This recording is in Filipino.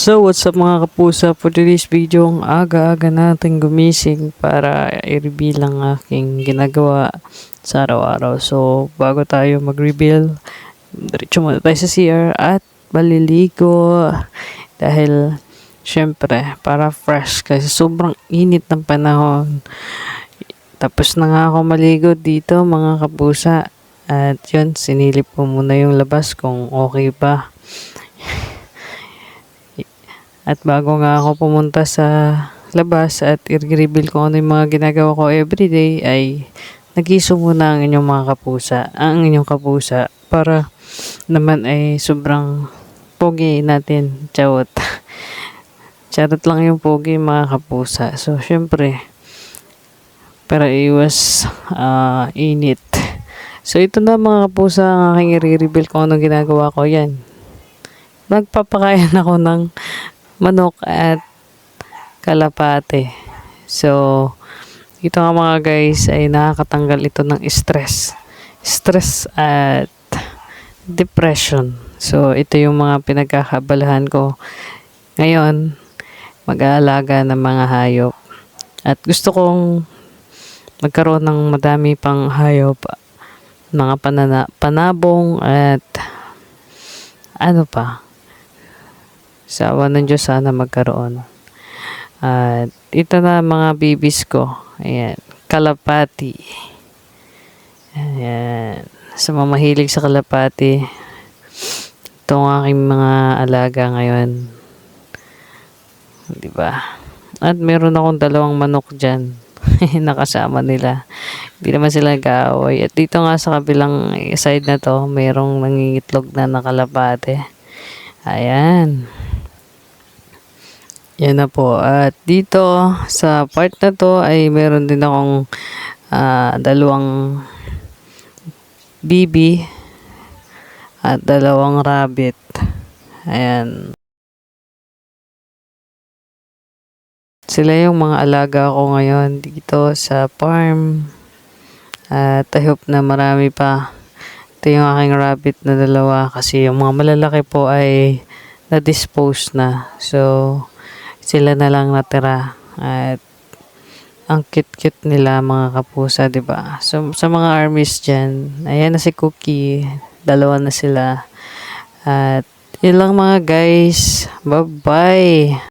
So, what's up mga kapusa? For today's video, ang aga-aga natin gumising para i-reveal ang aking ginagawa sa araw-araw. So, bago tayo mag-reveal, diretso muna tayo sa CR at maliligo. Dahil, syempre, para fresh kasi sobrang init ng panahon. Tapos na nga ako maligo dito mga kapusa. At yun, sinilip ko muna yung labas kung okay ba. At bago nga ako pumunta sa labas at i-reveal ko ano yung mga ginagawa ko everyday ay nagiso muna ang inyong mga kapusa, ang inyong kapusa para naman ay sobrang pogi natin, chawat. Charot lang yung pogi mga kapusa. So, syempre, para iwas ah, init. So, ito na mga kapusa ang aking i-reveal kung anong ginagawa ko. Yan. Nagpapakain ako ng manok at kalapate. So, ito nga mga guys ay nakakatanggal ito ng stress. Stress at depression. So, ito yung mga pinagkakabalahan ko. Ngayon, mag-aalaga ng mga hayop. At gusto kong magkaroon ng madami pang hayop. Mga panana, panabong at ano pa, sa awa ng Diyos sana magkaroon. At ito na mga babies ko. Ayan. Kalapati. Ayan. Sa mga mahilig sa kalapati. Ito ang aking mga alaga ngayon. Di ba? At meron akong dalawang manok dyan. Nakasama nila. Hindi naman sila nag-aaway. At dito nga sa kabilang side na to, merong nangingitlog na nakalapate. Ayan. Yan na po. At dito sa part na to ay meron din akong ah, dalawang bibi at dalawang rabbit. Ayan. Sila yung mga alaga ko ngayon dito sa farm. At I hope na marami pa. Ito yung aking rabbit na dalawa kasi yung mga malalaki po ay na-dispose na. So, sila na lang natira. At ang cute-cute nila mga kapusa, 'di ba? So sa mga armies diyan, ayan na si Cookie, dalawa na sila. At yun lang mga guys. Bye-bye.